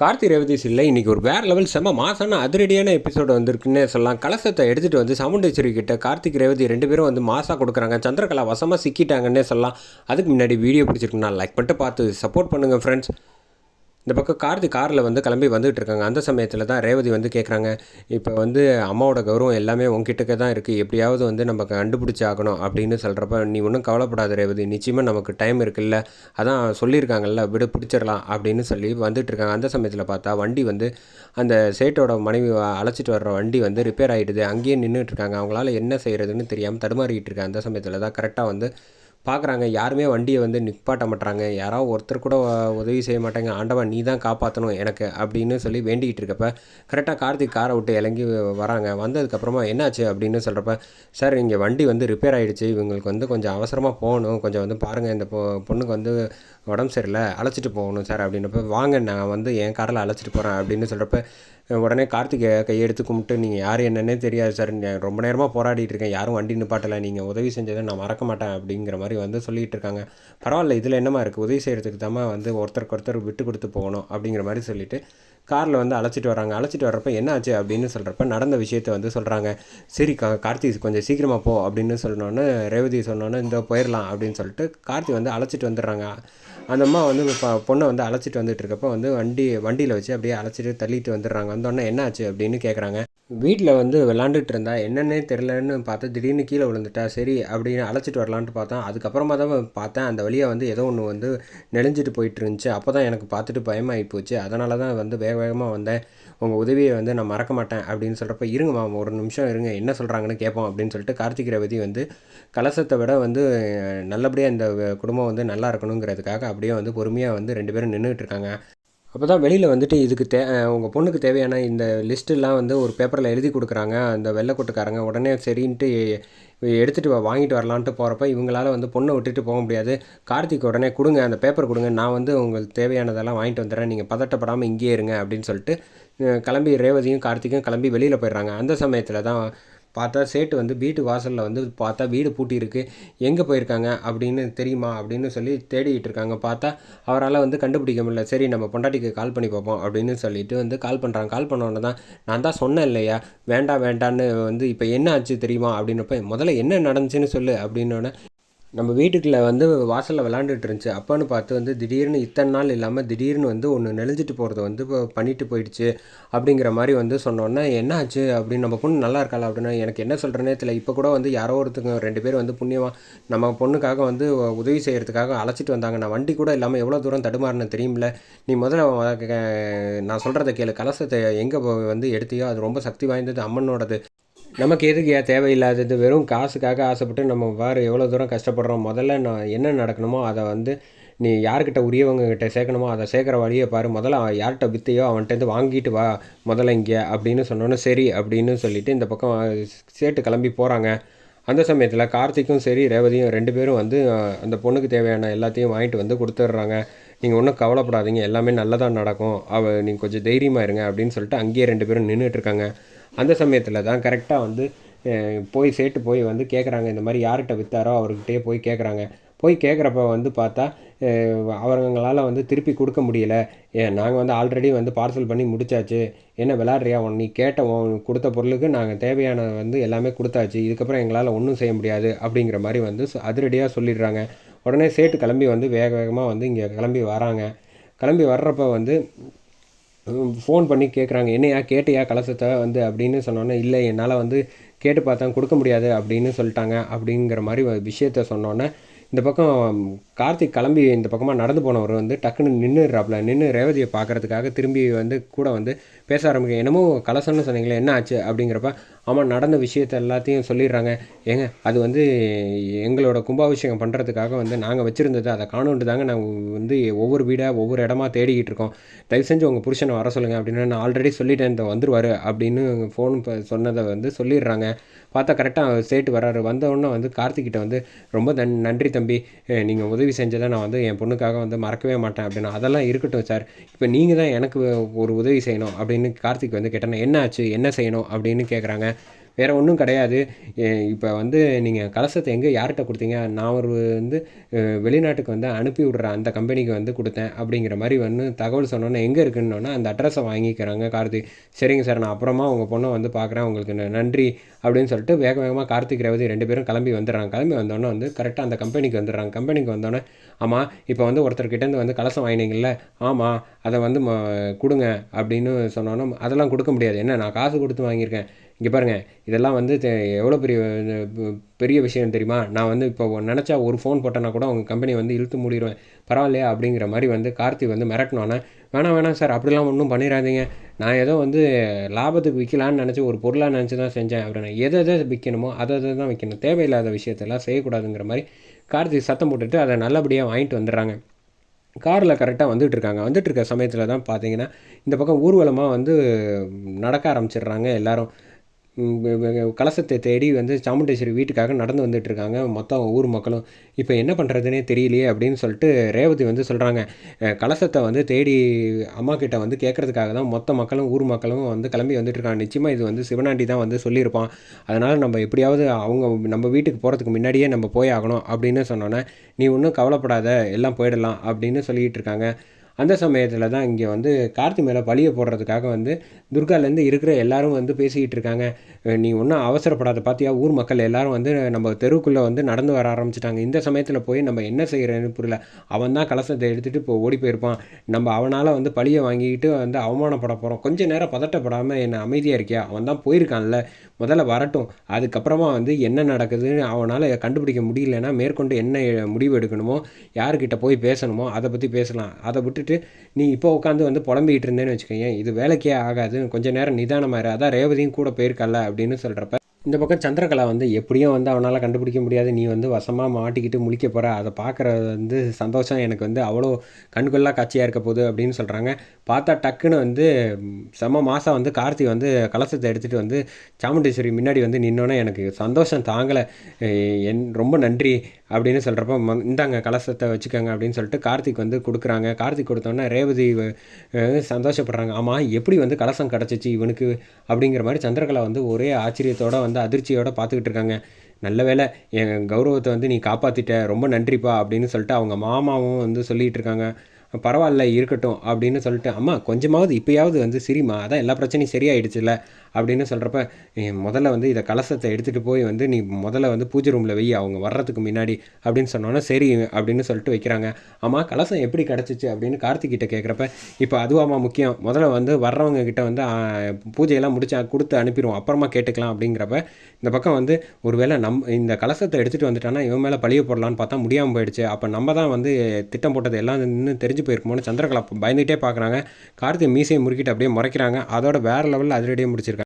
கார்த்தி ரேவதி இல்லை இன்றைக்கி ஒரு வேறு லெவல் செம்ம மாசான அதிரடியான எபிசோடு வந்திருக்குன்னே சொல்லலாம். கலசத்தை எடுத்துகிட்டு வந்து சமுண்டேஸ்வரி கிட்ட கார்த்திக் ரேவதி ரெண்டு பேரும் வந்து மாசாக கொடுக்குறாங்க. சந்திரகலா வசமாக சிக்கிட்டாங்கன்னே சொல்லலாம். அதுக்கு முன்னாடி வீடியோ பிடிச்சிருக்குன்னா லைக் பண்ணிட்டு பார்த்து சப்போர்ட் பண்ணுங்கள் ஃப்ரெண்ட்ஸ் இந்த பக்கம் கார்த்தி காரில் வந்து கிளம்பி வந்துகிட்டு இருக்காங்க. அந்த சமயத்தில் தான் ரேவதி வந்து கேட்குறாங்க இப்போ வந்து அம்மாவோட கௌரவம் எல்லாமே உங்ககிட்டக்க தான் இருக்குது எப்படியாவது வந்து நம்ம கண்டுபிடிச்சி ஆகணும் அப்படின்னு சொல்கிறப்ப நீ ஒன்றும் கவலைப்படாத ரேவதி. நிச்சயமாக நமக்கு டைம் இருக்குல்ல. அதான் சொல்லியிருக்காங்கல்ல விட பிடிச்சிடலாம் அப்படின்னு சொல்லி வந்துட்டு இருக்காங்க. அந்த சமயத்தில் பார்த்தா வண்டி வந்து அந்த சேட்டோட மனைவி அழைச்சிட்டு வர்ற வண்டி வந்து ரிப்பேர் ஆகிடுது அங்கேயே நின்றுட்டு இருக்காங்க. அவங்களால என்ன செய்கிறதுன்னு தெரியாமல் தடுமாறிக்கிட்டு இருக்காங்க. அந்த சமயத்தில் தான் கரெக்டாக வந்து பார்க்குறாங்க யாருமே வண்டியை வந்து நிப்பாட்ட மாட்டுறாங்க யாராவது ஒருத்தர் கூட உதவி செய்ய மாட்டாங்க. ஆண்டவன் நீ தான் காப்பாற்றணும் எனக்கு அப்படின்னு சொல்லி வேண்டிக்கிட்டு இருக்கப்ப கரெக்டாக கார்த்திக் காரை விட்டு இறங்கி வராங்க. வந்ததுக்கப்புறமா என்னாச்சு அப்படின்னு சொல்கிறப்ப சார் இங்கே வண்டி வந்து ரிப்பேர் ஆகிடுச்சு இவங்களுக்கு வந்து கொஞ்சம் அவசரமாக போகணும். கொஞ்சம் வந்து பாருங்கள் இந்த பொ பொண்ணுக்கு வந்து உடம்பு சரியில்லை அழைச்சிட்டு போகணும் சார் அப்படின்னப்ப வாங்க நான் வந்து என் காரில் அழைச்சிட்டு போகிறேன் அப்படின்னு சொல்கிறப்ப உடனே கார்த்திகை கையெடுத்து கும்பிட்டு நீங்கள் யார் என்னன்னே தெரியாது சார். நான் ரொம்ப நேரமாக போராடிட்டு இருக்கேன். யாரும் வண்டி நிப்பாட்டலை. நீங்கள் உதவி செஞ்சதை நான் மறக்க மாட்டேன் அப்படிங்கிற மாதிரி வந்து சொல்லிகிட்டு இருக்காங்க. பரவாயில்ல இதில் என்னமா இருக்குது உதவி செய்கிறதுக்கு தாம்மா வந்து ஒருத்தருக்கு ஒருத்தர் விட்டு கொடுத்து போகணும் அப்படிங்கிற மாதிரி சொல்லிவிட்டு காரில் வந்து அழைச்சிட்டு வராங்க அழைச்சிட்டு வர்றப்ப என்ன ஆச்சு அப்படின்னு சொல்கிறப்ப நடந்த விஷயத்த வந்து சொல்கிறாங்க சரி கா கார்த்தி கொஞ்சம் சீக்கிரமாக போ அப்படின்னு சொன்னோன்னே ரேவதி சொன்னோன்னே இந்த போயிடலாம் அப்படின்னு சொல்லிட்டு கார்த்தி வந்து அழைச்சிட்டு வந்துடுறாங்க. அந்த அம்மா வந்து இப்போ பொண்ணை வந்து அழைச்சிட்டு வந்துட்டு இருக்கப்போ வந்து வண்டி வண்டியில் வச்சு அப்படியே அழைச்சிட்டு தள்ளிட்டு வந்துடுறாங்க. வந்தோடனே என்ன ஆச்சு அப்படின்னு கேட்குறாங்க வீட்டில் வந்து விளாண்டுட்டு இருந்தா என்னன்னே தெரிலன்னு பார்த்தா திடீர்னு கீழே விழுந்துட்டா சரி அப்படின்னு அழைச்சிட்டு வரலான்ட்டு பார்த்தேன் அதுக்கப்புறமா தான் பார்த்தேன். அந்த வழியாக வந்து ஏதோ ஒன்று வந்து நெளிஞ்சிட்டு போயிட்டு இருந்துச்சு அப்போ தான் எனக்கு பார்த்துட்டு பயமாகி போச்சு. அதனால தான் வந்து வேக வேகமாக வந்தேன். உங்கள் உதவியை வந்து நான் மறக்க மாட்டேன் அப்படின்னு சொல்கிறப்ப இருங்க மாமா ஒரு நிமிஷம் இருங்க. என்ன சொல்கிறாங்கன்னு கேட்போம் அப்படின்னு சொல்லிட்டு கார்த்திக் ரவதி வந்து கலசத்தை விட வந்து நல்லபடியாக இந்த குடும்பம் வந்து நல்லா இருக்கணுங்கிறதுக்காக அப்படியே வந்து பொறுமையாக வந்து ரெண்டு பேரும் நின்றுட்டு இருக்காங்க. அப்போ தான் வெளியில் வந்துட்டு இதுக்கு தே உங்கள் பொண்ணுக்கு தேவையான இந்த லிஸ்ட்டெல்லாம் வந்து ஒரு பேப்பரில் எழுதி கொடுக்குறாங்க. அந்த வெள்ளைக்கொட்டுக்காரங்க உடனே சரின்ட்டு எடுத்துகிட்டு வாங்கிட்டு வரலான்ட்டு போகிறப்ப இவங்களால் வந்து பொண்ணை விட்டுட்டு போக முடியாது. கார்த்திக் உடனே கொடுங்க அந்த பேப்பர் கொடுங்க நான் வந்து உங்களுக்கு தேவையானதெல்லாம் வாங்கிட்டு வந்துடுறேன். நீங்கள் பதட்டப்படாமல் இங்கேயே இருங்க அப்படின்னு சொல்லிட்டு கிளம்பி ரேவதியும் கார்த்திக்கும் கிளம்பி வெளியில் போயிடுறாங்க. அந்த சமயத்தில் தான் பார்த்தா சேட்டு வந்து வீட்டு வாசலில் வந்து பார்த்தா வீடு பூட்டி இருக்கு எங்கே போயிருக்காங்க? அப்படின்னு தெரியுமா? அப்படின்னு சொல்லி தேடிட்டு இருக்காங்க. பார்த்தா அவரால் வந்து கண்டுபிடிக்க முடியல. சரி நம்ம பொண்டாட்டிக்கு கால் பண்ணி பார்ப்போம் அப்படின்னு சொல்லிட்டு வந்து கால் பண்ணுறாங்க கால் பண்ண உடனே தான் நான் தான் சொன்னேன் இல்லையா? வேண்டாம் வேண்டான்னு வந்து இப்போ என்ன ஆச்சு தெரியுமா? அப்படின்னப்ப முதல்ல என்ன நடந்துச்சுன்னு சொல்லு அப்படின்னோடனே நம்ம வீட்டுக்குள்ளே வந்து வாசலில் விளாண்டுட்டு இருந்துச்சு. அப்போன்னு பார்த்து வந்து திடீர்னு இத்தனை நாள் இல்லாமல் திடீர்னு வந்து ஒன்று நெளிஞ்சிட்டு போகிறத வந்து இப்போ பண்ணிட்டு போயிடுச்சு. அப்படிங்கிற மாதிரி வந்து சொன்னோன்னே என்ன ஆச்சு அப்படின்னு நம்ம பொண்ணு நல்லா இருக்காளா? அப்படின்னா எனக்கு என்ன சொல்கிறேனே தெரியல. இப்போ கூட வந்து யாரோ ஒருத்தங்க ரெண்டு பேர் வந்து புண்ணியமாக நம்ம பொண்ணுக்காக வந்து உதவி செய்கிறதுக்காக அழைச்சிட்டு வந்தாங்க. நான் வண்டி கூட இல்லாமல் எவ்வளோ தூரம் தடுமாறினேன் தெரியும்ல. நீ முதல்ல நான் சொல்கிறத கேளு. கலசத்தை எங்கே வந்து எடுத்தியோ? அது ரொம்ப சக்தி வாய்ந்தது அம்மனோடது. நமக்கு எதுக்கு தேவையில்லாதது? வெறும் காசுக்காக ஆசைப்பட்டு நம்ம வேறு எவ்வளோ தூரம் கஷ்டப்படுறோம். முதல்ல நான் என்ன நடக்கணுமோ அதை வந்து நீ யார்கிட்ட உரியவங்க கிட்ட சேர்க்கணுமோ அதை சேர்க்குற வழியை பாரு. முதல்ல அவன் யார்கிட்ட வித்தையோ அவன்கிட்டருந்து வாங்கிட்டு வா. முதல்ல இங்கே அப்படின்னு சொன்னோன்னே சரி அப்படின்னு சொல்லிட்டு இந்த பக்கம் சேட்டு கிளம்பி போகிறாங்க அந்த சமயத்தில் கார்த்திக்கும் சரி ரேவதியும் ரெண்டு பேரும் வந்து அந்த பொண்ணுக்கு தேவையான எல்லாத்தையும் வாங்கிட்டு வந்து கொடுத்துட்றாங்க. நீங்கள் ஒன்றும் கவலைப்படாதீங்க. எல்லாமே நல்லதாக நடக்கும். அவ நீங்கள் கொஞ்சம் தைரியமாக இருங்க அப்படின்னு சொல்லிட்டு அங்கேயே ரெண்டு பேரும் நின்றுட்டு இருக்காங்க. அந்த சமயத்தில் தான் கரெக்டாக வந்து போய் சேட்டு போய் வந்து கேட்குறாங்க இந்த மாதிரி யார்கிட்ட விற்றாரோ அவர்கிட்டயே போய் கேட்குறாங்க போய் கேட்குறப்ப வந்து பார்த்தா அவங்களால் அவங்களால வந்து திருப்பி கொடுக்க முடியல. ஏன் நாங்கள் வந்து ஆல்ரெடி வந்து பார்சல் பண்ணி முடிச்சாச்சு. என்ன விளாட்றியா உன் நீ கேட்ட உன் கொடுத்த பொருளுக்கு நாங்கள் தேவையான வந்து எல்லாமே கொடுத்தாச்சு. இதுக்கப்புறம் எங்களால் ஒன்றும் செய்ய முடியாது அப்படிங்கிற மாதிரி வந்து அதிரடியாக சொல்லிடுறாங்க. உடனே சேட்டு கிளம்பி வந்து வேக வேகமாக வந்து இங்கே கிளம்பி வராங்க. கிளம்பி வர்றப்ப வந்து ஃபோன் பண்ணி கேட்குறாங்க என்னையா கேட்டியா கலசத்தை வந்து? அப்படின்னு சொன்னோன்னே இல்லை என்னால் வந்து கேட்டு பார்த்தேன் கொடுக்க முடியாது அப்படின்னு சொல்லிட்டாங்க அப்படிங்கிற மாதிரி ஒரு விஷயத்த சொன்னோன்னே இந்த பக்கம் கார்த்திக் கிளம்பி இந்த பக்கமாக நடந்து போனவர் வந்து டக்குன்னு நின்றுறாப்புல நின்று ரேவதியை பார்க்கறதுக்காக திரும்பி வந்து கூட வந்து பேச ஆரம்பிக்க என்னமோ கலசம்னு சொன்னீங்களே என்ன ஆச்சு அப்படிங்கிறப்ப ஆமாம் நடந்த விஷயத்த எல்லாத்தையும் சொல்லிடுறாங்க. ஏங்க அது வந்து எங்களோட கும்பாபிஷேகம் பண்ணுறதுக்காக வந்து நாங்கள் வச்சுருந்தது. அதை காணுண்டு தாங்க நாங்கள் வந்து ஒவ்வொரு வீடாக ஒவ்வொரு இடமா தேடிக்கிட்டு இருக்கோம். தயவு செஞ்சு உங்கள் புருஷனை வர சொல்லுங்கள் அப்படின்னு நான் ஆல்ரெடி சொல்லிட்டேன். இந்த வந்துருவார் அப்படின்னு ஃபோன் சொன்னதை வந்து சொல்லிடுறாங்க. பார்த்தா கரெக்டாக சேட்டு வராரு வந்தவுடனே வந்து கார்த்திக்கிட்ட வந்து ரொம்ப நன் நன்றி தம்பி. நீங்கள் உதவி செஞ்சதை நான் வந்து என் பொண்ணுக்காக வந்து மறக்கவே மாட்டேன் அப்படின்னு அதெல்லாம் இருக்கட்டும் சார். இப்போ நீங்கள் தான் எனக்கு ஒரு உதவி செய்யணும் அப்படின்னு கார்த்திக் வந்து கேட்டேன்னா என்ன ஆச்சு? என்ன செய்யணும்? அப்படின்னு கேட்குறாங்க வேறு ஒன்றும் கிடையாது. இப்போ வந்து நீங்கள் கலசத்தை எங்கே யார்கிட்ட கொடுத்தீங்க? நான் ஒரு வந்து வெளிநாட்டுக்கு வந்து அனுப்பி விடுற அந்த கம்பெனிக்கு வந்து கொடுத்தேன் அப்படிங்கிற மாதிரி வந்து தகவல் சொன்னோன்னே எங்கே இருக்குன்னொன்னே அந்த அட்ரஸை வாங்கிக்கிறாங்க கார்த்திக் சரிங்க சார் நான் அப்புறமா உங்கள் பொண்ணை வந்து பார்க்குறேன் உங்களுக்கு நன்றி அப்படின்னு சொல்லிட்டு வேக வேகமாக கார்த்திக் ரேவதி ரெண்டு பேரும் கிளம்பி வந்துடுறாங்க. கிளம்பி வந்தோடனே வந்து கரெக்டாக அந்த கம்பெனிக்கு வந்துடுறாங்க. கம்பெனிக்கு வந்தோடனே ஆமாம் இப்போ வந்து ஒருத்தர்கிட்டேருந்து வந்து கலசம் வாங்கினீங்கல்ல ஆமாம் அதை வந்து ம கொடுங்க அப்படின்னு சொன்னோன்னே அதெல்லாம் கொடுக்க முடியாது. என்ன நான் காசு கொடுத்து வாங்கியிருக்கேன். இங்கே பாருங்கள் இதெல்லாம் வந்து தெ- எவ்வளோ பெரிய பெரிய விஷயம் தெரியுமா? நான் வந்து இப்போ நினச்சா ஒரு ஃபோன் போட்டேன்னா கூட உங்கள் கம்பெனி வந்து இழுத்து மூடிடுவேன் பரவாயில்லையா? அப்படிங்கிற மாதிரி வந்து கார்த்தி வந்து மிரட்டினோன்னே வேணாம் வேணாம் சார் அப்படிலாம் ஒன்றும் பண்ணிடாதீங்க. நான் ஏதோ வந்து லாபத்துக்கு விற்கலான்னு நினச்சி ஒரு பொருளாக நினச்சி தான் செஞ்சேன். அப்படின்னு எதை எதை விற்கணுமோ அதை அதை தான் விற்கணும் தேவையில்லாத விஷயத்தெல்லாம் செய்யக்கூடாதுங்கிற மாதிரி கார்த்திக் சத்தம் போட்டுட்டு அதை நல்லபடியாக வாங்கிட்டு வந்துடுறாங்க. காரில் கரெக்டாக வந்துட்டு இருக்காங்க வந்துட்டு இருக்க சமயத்தில் தான் பார்த்தீங்கன்னா இந்த பக்கம் ஊர்வலமாக வந்து நடக்க ஆரம்பிச்சிடுறாங்க எல்லாரும். கலசத்தை தேடி வந்து சாமுண்டேஸ்வரி வீட்டுக்காக நடந்து வந்துட்டுருக்காங்க. மொத்தம் ஊர் மக்களும். இப்போ என்ன பண்ணுறதுனே தெரியலையே அப்படின்னு சொல்லிட்டு ரேவதி வந்து சொல்கிறாங்க கலசத்தை வந்து தேடி அம்மா கிட்ட வந்து கேட்கறதுக்காக தான் மொத்த மக்களும் ஊர் மக்களும் வந்து கிளம்பி வந்துட்டுருக்காங்க. நிச்சயமாக இது வந்து சிவனாண்டி தான் வந்து சொல்லியிருப்பான். அதனால் நம்ம எப்படியாவது அவங்க நம்ம வீட்டுக்கு போகிறதுக்கு முன்னாடியே நம்ம போய் ஆகணும் அப்படின்னு சொன்னோன்னே நீ ஒன்றும் கவலைப்படாத எல்லாம் போயிடலாம் அப்படின்னு சொல்லிகிட்டு இருக்காங்க. அந்த சமயத்தில் தான் இங்கே வந்து கார்த்தி மேலே பழிய போடுறதுக்காக வந்து துர்காலேருந்து இருக்கிற எல்லாரும் வந்து பேசிக்கிட்டு இருக்காங்க. நீ ஒன்றும் அவசரப்படாத பார்த்தியா ஊர் மக்கள் எல்லாரும் வந்து நம்ம தெருவுக்குள்ளே வந்து நடந்து வர ஆரம்பிச்சிட்டாங்க. இந்த சமயத்தில் போய் நம்ம என்ன செய்கிறேன்னு புரியல. அவன் தான் கலசத்தை எடுத்துகிட்டு இப்போ ஓடி போயிருப்பான். நம்ம அவனால் வந்து பழியை வாங்கிக்கிட்டு வந்து அவமானப்பட போகிறோம் கொஞ்ச நேரம் பதட்டப்படாமல் என்ன அமைதியாக இருக்கியா? அவன் தான் போயிருக்கான்ல. முதல்ல வரட்டும். அதுக்கப்புறமா வந்து என்ன நடக்குதுன்னு அவனால் கண்டுபிடிக்க முடியலன்னா மேற்கொண்டு என்ன முடிவு எடுக்கணுமோ யார்கிட்ட போய் பேசணுமோ அதை பற்றி பேசலாம். அதை விட்டு விட்டுட்டு நீ இப்போ உட்காந்து வந்து புலம்பிக்கிட்டு இருந்தேன்னு வச்சுக்கோங்க இது வேலைக்கே ஆகாது கொஞ்ச நேரம் நிதானமாக அதான் ரேவதியும் கூட போயிருக்கல்ல அப்படின்னு சொல்கிறப்ப இந்த பக்கம் சந்திரகலா வந்து எப்படியும் வந்து அவனால் கண்டுபிடிக்க முடியாது. நீ வந்து வசமாக மாட்டிக்கிட்டு முழிக்க போகிற அதை பார்க்குறது வந்து சந்தோஷம். எனக்கு வந்து அவ்வளோ கண்கொள்ளா காட்சியாக இருக்க போகுது அப்படின்னு சொல்கிறாங்க பார்த்தா டக்குன்னு வந்து செம மாதம் வந்து கார்த்தி வந்து கலசத்தை எடுத்துகிட்டு வந்து சாமுண்டீஸ்வரி முன்னாடி வந்து நின்னோன்னே எனக்கு சந்தோஷம் தாங்கலை. என் ரொம்ப நன்றி அப்படின்னு சொல்கிறப்ப இந்தாங்க கலசத்தை வச்சுக்கோங்க அப்படின்னு சொல்லிட்டு கார்த்திக் வந்து கொடுக்குறாங்க. கார்த்திக் கொடுத்தோன்னே ரேவதி சந்தோஷப்படுறாங்க. ஆமாம் எப்படி வந்து கலசம் கிடச்சிச்சு இவனுக்கு அப்படிங்கிற மாதிரி சந்திரகலா வந்து ஒரே ஆச்சரியத்தோட வந்து அதிர்ச்சியோடு பார்த்துக்கிட்டு இருக்காங்க. நல்ல வேளை என் கௌரவத்தை வந்து நீ காப்பாற்றிட்ட ரொம்ப நன்றிப்பா அப்படின்னு சொல்லிட்டு அவங்க மாமாவும் வந்து சொல்லிகிட்டு இருக்காங்க. பரவாயில்ல இருக்கட்டும் அப்படின்னு சொல்லிட்டு அம்மா கொஞ்சமாவது இப்போயாவது வந்து சிரிமா அதான் எல்லா பிரச்சனையும் சரியாயிடுச்சுல அப்படின்னு சொல்கிறப்ப முதல்ல வந்து இதை கலசத்தை எடுத்துகிட்டு போய் வந்து நீ முதல்ல வந்து பூஜை ரூமில் வை அவங்க வர்றதுக்கு முன்னாடி அப்படின்னு சொன்னோன்னே சரி அப்படின்னு சொல்லிட்டு வைக்கிறாங்க. ஆமாம் கலசம் எப்படி கிடச்சிச்சு அப்படின்னு கார்த்திகிட்ட கேட்குறப்ப இப்போ அதுவாம்மா முக்கியம். முதல்ல வந்து வர்றவங்க கிட்ட வந்து பூஜையெல்லாம் முடிச்சு கொடுத்து அனுப்பிடுவோம். அப்புறமா கேட்டுக்கலாம் அப்படிங்கிறப்ப இந்த பக்கம் வந்து ஒருவேளை நம் இந்த கலசத்தை எடுத்துகிட்டு வந்துட்டானா இவன் மேலே பழிய போடலான்னு பார்த்தா முடியாமல் போயிடுச்சு. அப்போ நம்ம தான் வந்து திட்டம் போட்டது எல்லாம் இன்னும் தெரிஞ்சு போயிருக்குமோன்னு சந்திரகலா பயந்துகிட்டே பார்க்குறாங்க கார்த்திக் மீசையை முறுக்கிட்டு அப்படியே முறைக்கிறாங்க. அதோட வேறு லெவலில் அதிரடியே முடிச்சிருக்காங்க.